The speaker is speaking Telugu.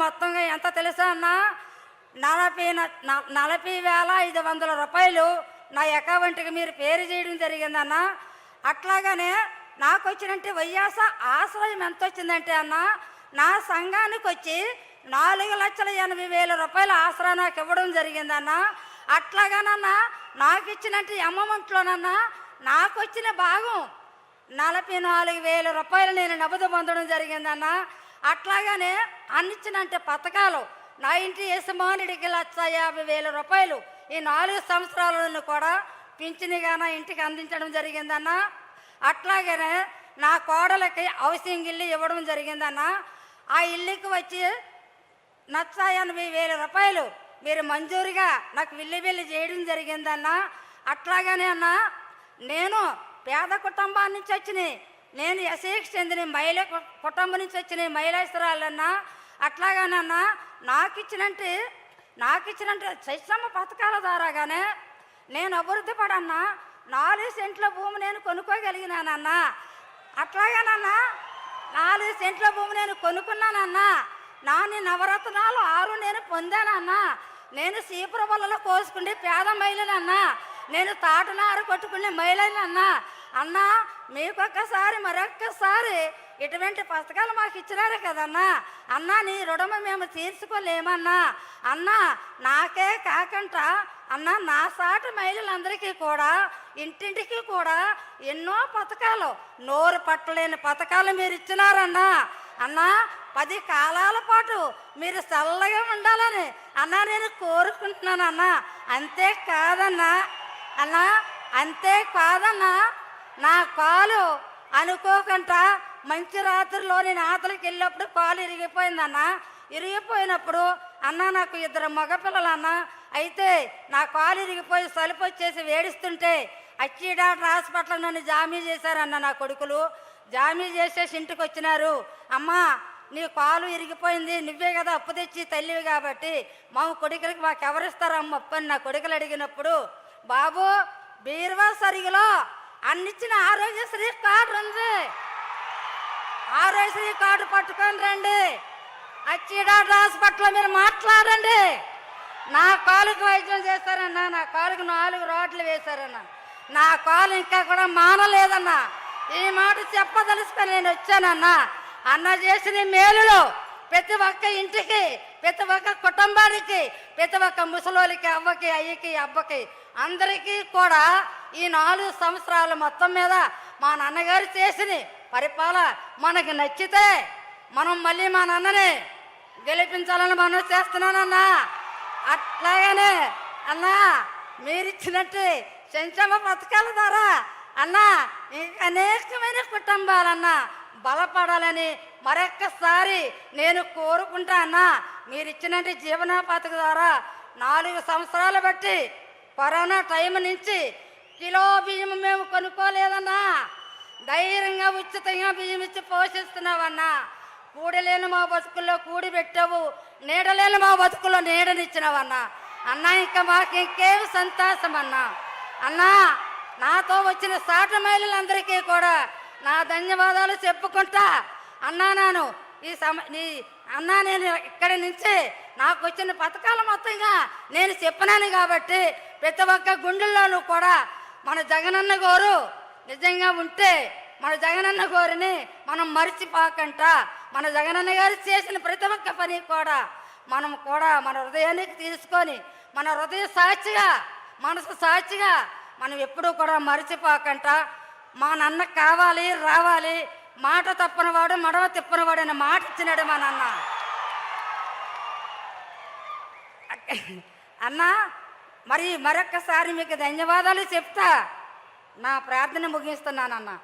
మొత్తంగా ఎంత తెలుసా అన్న? నలభై న- నలభై వేల ఐదు వందల రూపాయలు నా అకౌంట్కి మీరు పేరు చేయడం జరిగిందన్న అట్లాగనే నాకు వచ్చినట్టు వయ్యాస ఆశ్రయం ఎంత వచ్చిందంటే అన్న నా సంఘానికి వచ్చి నాలుగు లక్షల ఎనభై వేల రూపాయల ఆసరా నాకు ఇవ్వడం జరిగిందన్న అట్లాగానన్నా నాకు ఇచ్చినట్టు అమ్మమంట్లోనన్నా నాకు వచ్చిన భాగం నలభై నాలుగు వేల రూపాయలు నేను నగదు పొందడం జరిగిందన్న అట్లాగానే అన్నిచ్చినంటే పథకాలు. నా ఇంటి యజమానుడికి లక్ష యాభై వేల రూపాయలు. ఈ నాలుగు సంవత్సరాలను కూడా పింఛనిగా ఇంటికి అందించడం జరిగిందన్న. అట్లాగనే నా కోడలకి హౌసింగ్ ఇల్లు ఇవ్వడం జరిగిందన్న. ఆ ఇల్లుకి వచ్చి లక్ష ఎనభై వేల రూపాయలు మీరు మంజూరుగా నాకు విల్లి విల్లి చేయడం జరిగిందన్న. అట్లాగానే అన్న నేను పేద కుటుంబాన్ని నుంచి వచ్చినాయి నేను ఎస్ఐకి చెందిన మహిళ కుటుంబం నుంచి వచ్చిన మహిళాస్తురాలన్నా అట్లాగానన్నా నాకు ఇచ్చినట్టు నాకు ఇచ్చినట్టు శైశమ్మ పథకాల ద్వారాగానే నేను అభివృద్ధి పడన్నా నాలుగు సెంట్ల భూమి నేను కొనుక్కోగలిగినానన్నా అట్లాగానన్నా నాలుగు సెంట్ల భూమి నేను కొనుక్కున్నానన్నా నాని నవరత్నాలు ఆరు నేను పొందానన్నా నేను సీపుర వలలో కోసుకుంటే పేద మహిళనన్నా నేను తాటనారు కొట్టుకునే మహిళనన్నా అన్నా మీకొక్కసారి మరొక్కసారి ఇటువంటి పుస్తకాలు మాకు ఇచ్చినారు కదన్నా. అన్నా నీ రుణము మేము తీర్చుకోలేమన్నా. అన్నా నాకే కాకుండా అన్నా నా సాటి మహిళలందరికీ కూడా ఇంటింటికి కూడా ఎన్నో పథకాలు నోరు పట్టలేని పథకాలు మీరు ఇచ్చినారన్నా. అన్నా పది కాలాల పాటు మీరు చల్లగా ఉండాలని అన్నా నేను కోరుకుంటున్నాను అన్నా అంతే కాదన్నా అన్నా అంతే కాదన్నా నా కాలు అనుకోకుండా మంచి రాత్రిలో నేను ఆతలకి వెళ్ళినప్పుడు కాలు ఇరిగిపోయిందన్న. ఇరిగిపోయినప్పుడు అన్న నాకు ఇద్దరు మగపిల్లలు అన్న అయితే నా కాలు ఇరిగిపోయి సలుపు వచ్చేసి వేడిస్తుంటే అచ్చి డాక్టర్ హాస్పిటల్ నన్ను జామీ చేశారన్న నా కొడుకులు. జామీ చేసేసి ఇంటికి వచ్చినారు. అమ్మా నీ కాలు ఇరిగిపోయింది నువ్వే కదా అప్పు తెచ్చి తల్లివి కాబట్టి మా కొడుకులకి మాకు ఎవరిస్తారమ్మ నా కొడుకులు అడిగినప్పుడు బాబు బీర్వా సరిగిలో అన్నిచ్చిన ఆరోగ్యశ్రీ కార్డు ఉంది. ఆరోగ్యశ్రీ కార్డు పట్టుకొని రండి. అచ్చిడాడు హాస్పిటల్లో మీరు మాట్లాడండి. నా కాలుకి వైద్యం చేశారన్నా నా కాలుకి నాలుగు రోడ్లు వేశారన్నా నా కాలు ఇంకా కూడా మానలేదన్నా ఈ మాట చెప్పదలుసుకొని నేను వచ్చానన్నా అన్న చేసిన మేలులో ప్రతి ఒక్క ఇంటికి ప్రతి ఒక్క కుటుంబానికి ప్రతి ఒక్క ముసలోళ్ళకి అవ్వకి అయ్యకి అబ్బకి అందరికీ కూడా ఈ నాలుగు సంవత్సరాల మొత్తం మీద మా నాన్నగారు చేసిన పరిపాలన మనకి నచ్చితే మనం మళ్ళీ మా నాన్నని గెలిపించాలని మనం చేస్తున్నానన్నా. అట్లాగనే అన్నా మీరిచ్చినట్టు సంక్షేమ పథకాల ద్వారా అన్నా అనేకమైన కుటుంబాలన్నా బలపడాలని మరొక్కసారి నేను కోరుకుంటా అన్నా. మీరిచ్చినట్టు జీవనోపాధి ద్వారా నాలుగు సంవత్సరాలు బట్టి కరోనా టైం నుంచి కిలో బియ్యం మేము కొనుక్కోలేదన్నా. ధైర్యంగా ఉచితంగా బియ్యం ఇచ్చి పోషిస్తున్నావన్నా. కూడలేని మా బతుకుల్లో కూడి పెట్టావు. నీడలేని మా బతుకుల్లో నీడనిచ్చినావన్నా అన్నా ఇంకా మాకు ఇంకేం సంతోషం అన్నా అన్నా నాతో వచ్చిన సాట మహిళలందరికీ కూడా నా ధన్యవాదాలు చెప్పుకుంటా. అన్నా నాను ఈ సమ నీ అన్నా నేను ఇక్కడి నుంచి నాకు వచ్చిన పథకాలు మొత్తంగా నేను చెప్పినాను కాబట్టి ప్రతి ఒక్క గుండెల్లోనూ కూడా మన జగనన్న గోరు నిజంగా ఉంటే మన జగనన్న గోరిని మనం మర్చిపోకంట. మన జగనన్న గారు చేసిన ప్రతి ఒక్క పని కూడా మనం కూడా మన హృదయానికి తీసుకొని మన హృదయ సాక్షిగా మనసు సాక్షిగా మనం ఎప్పుడూ కూడా మర్చిపోకంట. మా నాన్న కావాలి రావాలి మాట తప్పనివాడు మడవ తిప్పనివాడు అనే మాట ఇచ్చినాడు మా నాన్న. అన్నా మరి మరొక్కసారి మీకు ధన్యవాదాలు చెప్తా. నా ప్రార్థన ముగిస్తున్నానన్నా.